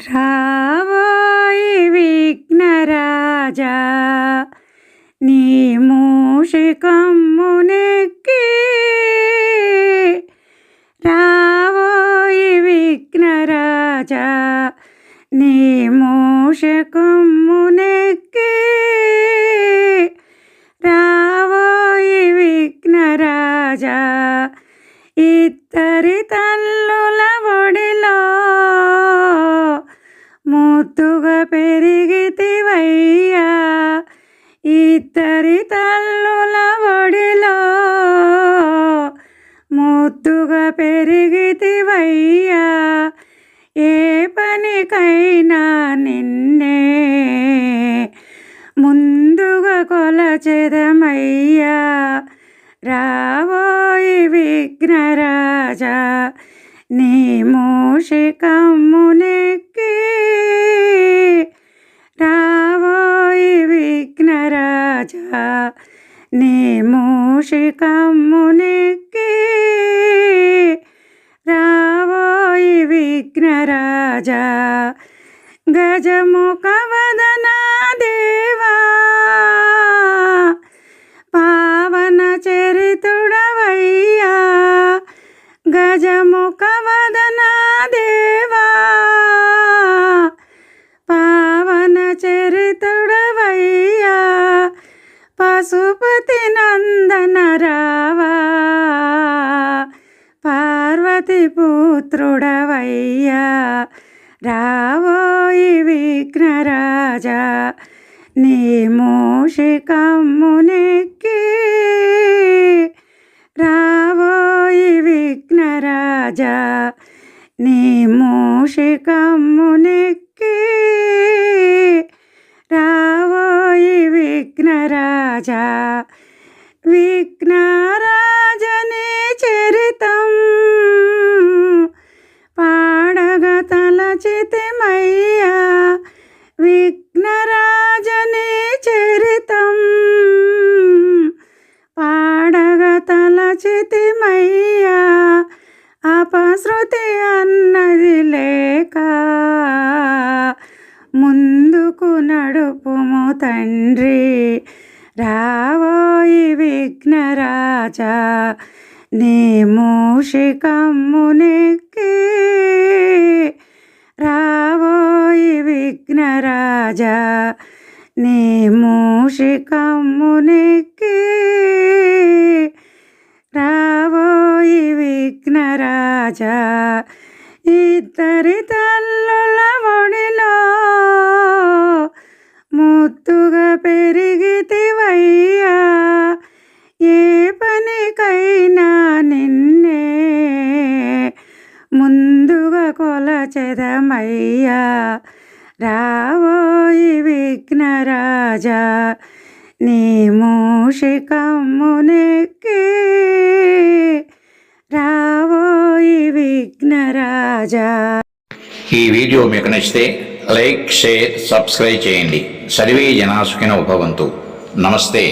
రావోయి విఘ్నరాజా నీ మూషికమ్మునెక్కి రావోయి విఘ్నరాజా నీ మూషికమ్మునెక్కి రావోయి విఘ్నరాజా ఇద్దరి ఇద్దరి తల్లుల ఒడిలో ముద్దుగా పెరిగితివయ్యా. ఏ పనికైనా నిన్నే ముందుగా కొలచెదమయ్యా. రావోయి విఘ్నరాజా నీ మూషికమ్మునెక్కి నీ మూషికమ్మునెక్కి రావోయి విఘ్నరాజా గజముఖ వదనా దేవా. పావన చరితుడవయ్యా. గజముఖ వదనా దేవా. పావన చరితుడవయ్యా. పశుప పార్వతి పుత్రుడవయ్యా రావోయి విఘ్నరాజా నీ మూషికమ్మునెక్కి రావోయి విఘ్నరాజా నీ మూషికమ్మునెక్కి రావోయి విఘ్నరాజా విఘ్నరాజనే తలచితిమయ్యా విఘ్నరాజనే చరితం. పాడగ తలచితిమయ్యా? అపశృతి అన్నది లేక ముందుకు నడుపుము తండ్రి. రావోయి విఘ్నరాజా నీ మూషికమ్మునెక్కి విఘ్నరాజా నీ మూషికమ్మునికి రావోయి విఘ్నరాజా ఇద్దరి తల్లుల ఒడిలో ముత్తుగా పెరిగితివయ్యా. ఏ పనికైనా నిన్నే ముందుగా కొలచెదమయ్యా. రావోయి విఘ్నరాజా నీ మూషికమ్మునెక్కి రావోయి విఘ్నరాజా. ఈ వీడియో మీకు నచ్చితే లైక్ షేర్ సబ్స్క్రైబ్ చేయండి. సర్వే జనాసుకిన ఉపవంతు నమస్తే.